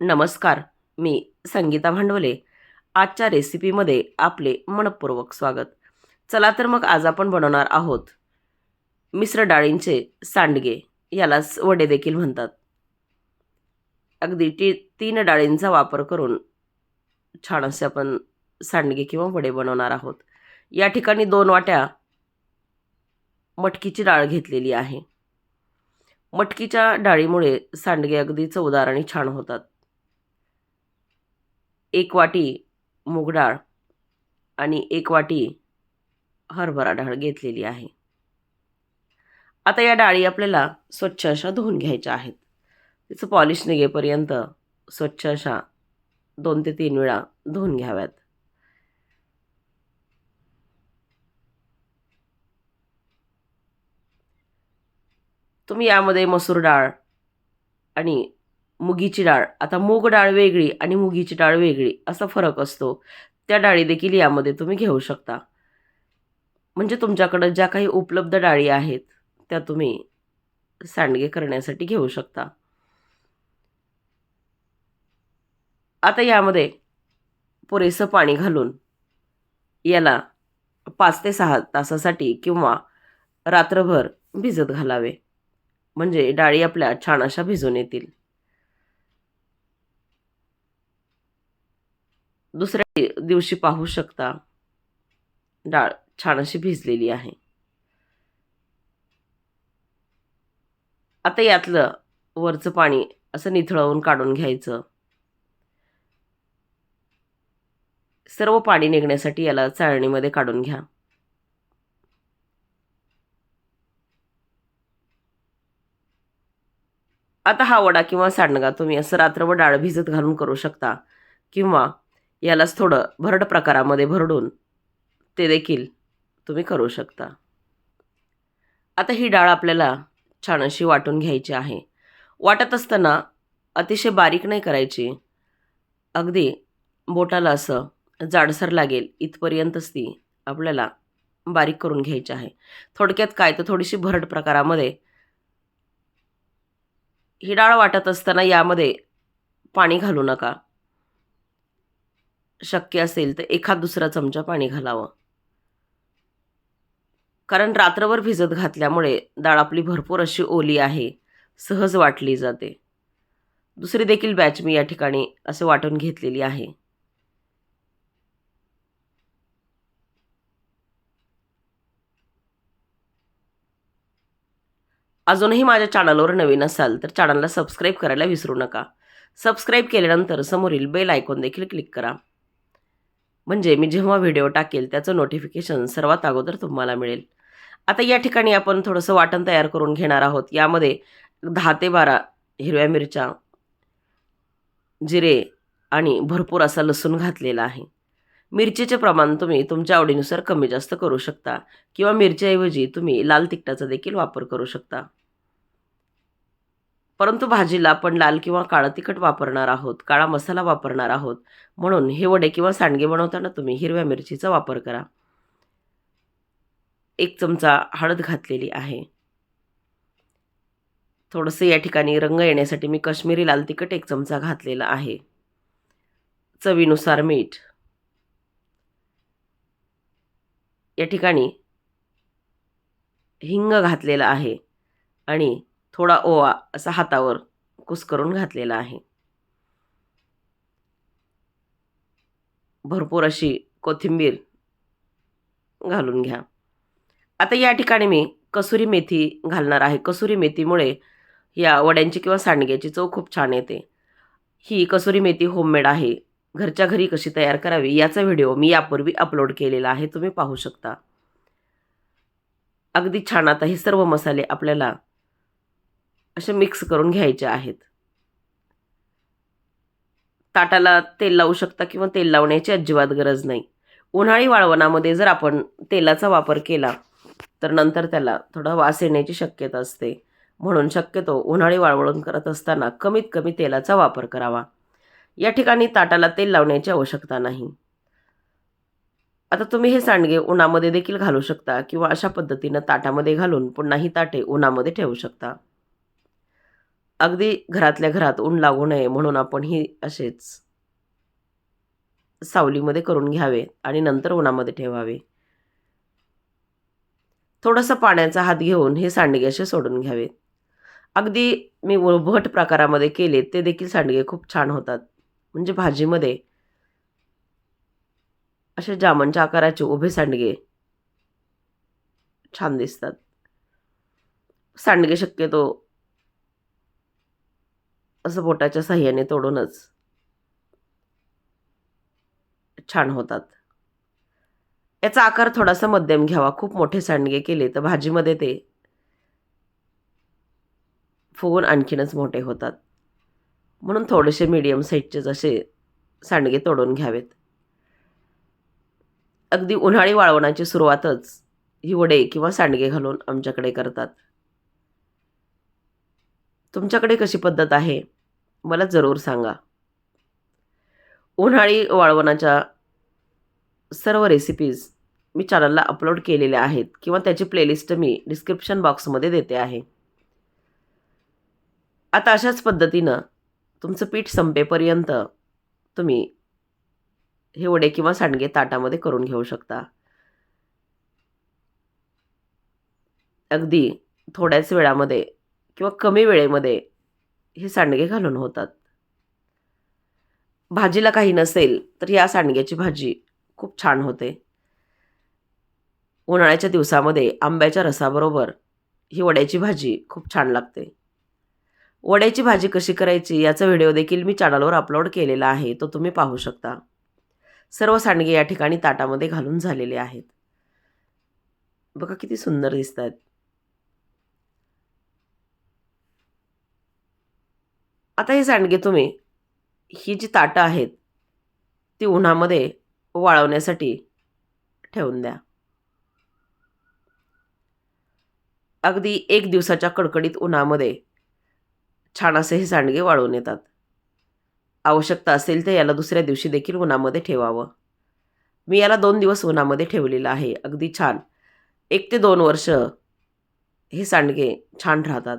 नमस्कार मी संगीता भांडवले. आजच्या रेसिपीमध्ये आपले मनपूर्वक स्वागत. चला तर मग आज आपण बनवणार आहोत मिश्र डाळींचे सांडगे यालाच वडे देखील म्हणतात. अगदी टी तीन डाळींचा वापर करून छान असे आपण सांडगे किंवा वडे बनवणार आहोत. या ठिकाणी दोन वाट्या मटकीची डाळ घेतलेली आहे. मटकीच्या डाळीमुळे सांडगे अगदी चवदार आणि छान होतात. एक वाटी मूग डाळ आणि एक वाटी हरभरा डाळ घेतलेली आहे. आता या डाळी आपल्याला स्वच्छ अशा धुवून घ्यायच्या आहेत. तिचं पॉलिश निघेपर्यंत स्वच्छ अशा दोन ते तीन वेळा धुवून घ्याव्यात. तुम्ही यामध्ये मसूर डाळ आणि मुगीची डाळ. आता मूग डाळ वेगळी आणि मुगीची डाळ वेगळी असा फरक असतो. त्या डाळी देखील यामध्ये तुम्ही घेऊ शकता. म्हणजे तुमच्याकडं ज्या काही उपलब्ध डाळी आहेत त्या तुम्ही सांडगे करण्यासाठी घेऊ शकता. आता यामध्ये पुरेसं पाणी घालून याला पाच ते सहा तासासाठी किंवा रात्रभर भिजत घालावे. म्हणजे डाळी आपल्या छान अशा भिजून येतील. दुसऱ्या दिवशी पाहू शकता. डाळ छान अशी भिजलेली आहे. आता यातलं वरचं पाणी असं निथळवून काढून घ्यायचं. सर्व पाणी निघण्यासाठी याला चाळणीमध्ये काढून घ्या. आता हा वडा किंवा सांडगा तुम्ही असं रात्रभर डाळ भिजत घालून करू शकता किंवा यालाच थोडं भरड प्रकारामध्ये भरडून ते देखील तुम्ही करू शकता. आता ही डाळ आपल्याला छान अशी वाटून घ्यायची आहे. वाटत असताना अतिशय बारीक नाही करायची. अगदी बोटाला असं जाडसर लागेल इथपर्यंतच ती आपल्याला बारीक करून घ्यायची आहे. थोडक्यात काय तर थोडीशी भरड प्रकारामध्ये ही डाळ वाटत असताना यामध्ये पाणी घालू नका. शक्य असेल तर एखाद दुसरा चमचा पाणी घालावं. कारण रात्रभर भिजत घातल्यामुळे डाळ आपली भरपूर अशी ओली आहे सहज वाटली जाते. दुसरी देखील बॅच मी या ठिकाणी असे वाटून घेतलेली आहे. अजूनही माझ्या चॅनलवर नवीन असाल तर चॅनलला सबस्क्राईब करायला विसरू नका. सबस्क्राईब केल्यानंतर समोरील बेल आयकॉन देखील क्लिक करा. म्हणजे मी जेव्हा व्हिडिओ टाकेल त्याचं नोटिफिकेशन सर्वात अगोदर तुम्हाला मिळेल. आता या ठिकाणी आपण थोडंसं वाटण तयार करून घेणार आहोत. यामध्ये दहा ते बारा हिरव्या मिरच्या जिरे आणि भरपूर असा लसूण घातलेला आहे. मिरचीचे प्रमाण तुम्ही तुमच्या आवडीनुसार कमी जास्त करू शकता किंवा मिरच्याऐवजी तुम्ही लाल तिखटाचा देखील वापर करू शकता. परंतु भाजीला आपण लाल किंवा काळं तिखट वापरणार आहोत काळा मसाला वापरणार आहोत. म्हणून हे वडे किंवा सांडगे बनवताना तुम्ही हिरव्या मिरचीचा वापर करा. एक चमचा हळद घातलेली आहे. थोडंसं या ठिकाणी रंग येण्यासाठी मी काश्मीरी लाल तिखट एक चमचा घातलेला आहे. चवीनुसार मीठ. या ठिकाणी हिंग घातलेला आहे आणि थोडा ओवा असा हातावर कुस्करून घातलेला आहे. भरपूर अशी कोथिंबीर घालून घ्या. आता या ठिकाणी मी कसुरी मेथी घालणार आहे. कसुरी मेथीमुळे या वड्यांची किंवा सांडग्याची चव खूप छान येते. ही कसुरी मेथी होममेड आहे. घरच्या घरी कशी तयार करावी याचा व्हिडिओ मी यापूर्वी अपलोड केलेला आहे. तुम्ही पाहू शकता. अगदी छान आता हे सर्व मसाले आपल्याला असे मिक्स करून घ्यायचे आहेत. ताटाला तेल लावू शकता किंवा तेल लावण्याची अजिबात गरज नाही. उन्हाळी वाळवणामध्ये जर आपण तेलाचा वापर केला तर नंतर त्याला थोडा वास येण्याची शक्यता असते. म्हणून शक्यतो उन्हाळी वाळवळून करत असताना कमीत कमी तेलाचा वापर करावा. या ठिकाणी ताटाला तेल लावण्याची आवश्यकता नाही. आता तुम्ही हे सांडगे उन्हामध्ये देखील घालू शकता किंवा अशा पद्धतीनं ताटामध्ये घालून पुन्हा ही ताटे उन्हामध्ये ठेवू शकता. अगदी घरातल्या घरात ऊन लागू नये म्हणून आपण ही असेच सावलीमध्ये करून घ्यावे आणि नंतर उन्हामध्ये ठेवावे. थोडंसं पाण्याचा हात घेऊन हे सांडगे असे सोडून घ्यावे. अगदी मी भट प्रकारामध्ये केले ते देखील सांडगे खूप छान होतात. म्हणजे भाजीमध्ये असे जामनच्या आकाराचे उभे सांडगे छान दिसतात. सांडगे शक्यतो असं बोटाच्या साह्याने तोडूनच छान होतात. याचा आकार थोडासा मध्यम घ्यावा. खूप मोठे सांडगे केले तर भाजीमध्ये ते फुगून आणखीनच मोठे होतात. म्हणून थोडेसे मीडियम साईजचे जसे सांडगे तोडून घ्यावेत. अगदी उन्हाळी वाळवण्याची सुरुवातच ही वडे किंवा सांडगे घालून आमच्याकडे करतात. तुमच्याकडे कशी पद्धत आहे? मला जरूर सांगा. उन्हाळी वाळवणाच्या सर्व रेसिपीज मी चॅनलला अपलोड केलेल्या आहेत किंवा त्याची प्लेलिस्ट मी डिस्क्रिप्शन बॉक्समध्ये देते आहे. आता अशाच पद्धतीनं तुमचं पीठ संपेपर्यंत तुम्ही हे वडे किंवा सांडगे ताटामध्ये करून घेऊ शकता. अगदी थोड्याच वेळामध्ये किंवा कमी वेळेमध्ये हे सांडगे घालून होतात. भाजीला काही नसेल तर या सांडग्याची भाजी खूप छान होते. उन्हाळ्याच्या दिवसामध्ये आंब्याच्या रसाबरोबर ही वड्याची भाजी खूप छान लागते. वड्याची भाजी कशी करायची याचा व्हिडिओ देखील मी चॅनलवर अपलोड केलेला आहे तो तुम्ही पाहू शकता. सर्व सांडगे या ठिकाणी ताटामध्ये घालून झालेले आहेत. बघा किती सुंदर दिसत आहेत आता हे सांडगे तुम्ही ही जी ताटं आहेत ती उन्हामध्ये वाळवण्यासाठी ठेवून द्या. अगदी एक दिवसाच्या कडकडीत उन्हामध्ये छान असे हे सांडगे वाळवून येतात. आवश्यकता असेल तर याला दुसऱ्या दिवशी देखील उन्हामध्ये ठेवावं. मी याला दोन दिवस उन्हामध्ये ठेवलेलं आहे. अगदी छान. एक ते दोन वर्ष हे सांडगे छान राहतात.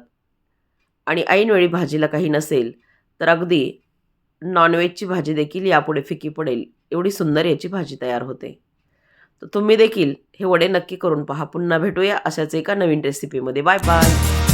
आणि ऐनवेळी भाजीला काही नसेल तर अगदी नॉनव्हेजची भाजी देखील यापुढे फिकी पडेल एवढी सुंदर याची भाजी तयार होते. तर तुम्ही देखील हे वडे नक्की करून पहा. पुन्हा भेटूया अशाच एका नवीन रेसिपीमध्ये बाय बाय